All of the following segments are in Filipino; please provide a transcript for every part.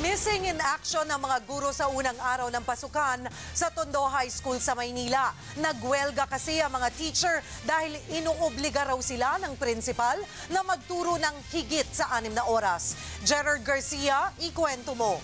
Missing in action ang mga guro sa unang araw ng pasukan sa Tondo High School sa Maynila. Nagwelga kasi ang mga teacher dahil inuobliga raw sila ng principal na magturo ng higit sa anim na oras. Gerard Garcia, ikwento mo.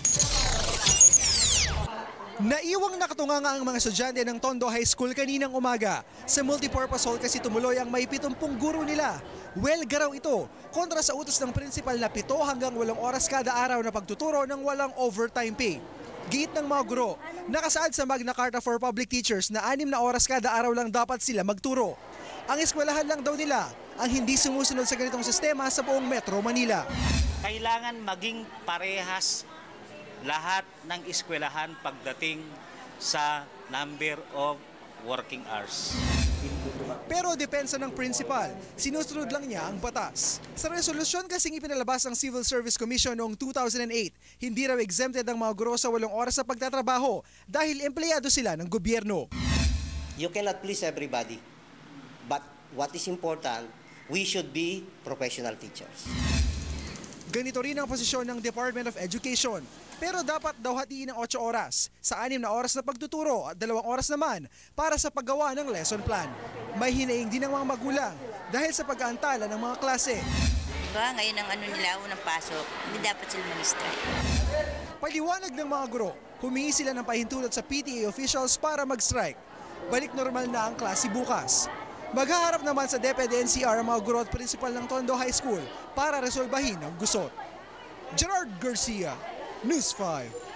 Naiwang nakatunganga ang mga estudyante ng Tondo High School kaninang umaga. Sa multipurpose hall kasi tumuloy ang may 70 guro nila. Welga raw ito kontra sa utos ng principal na 7 hanggang 8 oras kada araw na pagtuturo ng walang overtime pay. Gate ng mga guro, nakasaad sa Magna Carta for Public Teachers na 6 na oras kada araw lang dapat sila magturo. Ang eskwelahan lang daw nila ang hindi sumusunod sa ganitong sistema sa buong Metro Manila. kailangan maging parehas lahat ng eskwelahan pagdating sa number of working hours. Pero depensa ng principal, sinusunod lang niya ang batas. Sa resolusyon kasing ipinalabas ng Civil Service Commission noong 2008, hindi raw exempted ang mga guro sa walong oras sa pagtatrabaho dahil empleyado sila ng gobyerno. You cannot please everybody. But what is important, we should be professional teachers. Ganito rin ang posisyon ng Department of Education. Pero dapat daw hatiin ng 8 oras sa 6 na oras na pagtuturo at 2 oras naman para sa paggawa ng lesson plan. May hinaing din ng mga magulang dahil sa pag-aantala ng mga klase. Diba, ngayon ang ano nila, unang pasok, hindi dapat sila mag-strike. Paliwanag ng mga guro, humingi sila ng pahintulot sa PTA officials para mag-strike. Balik normal na ang klase bukas. Maghaharap naman sa DepEd NCR ang mga guro at principal ng Tondo High School para resolbahin ang gusot. Gerard Garcia, News 5.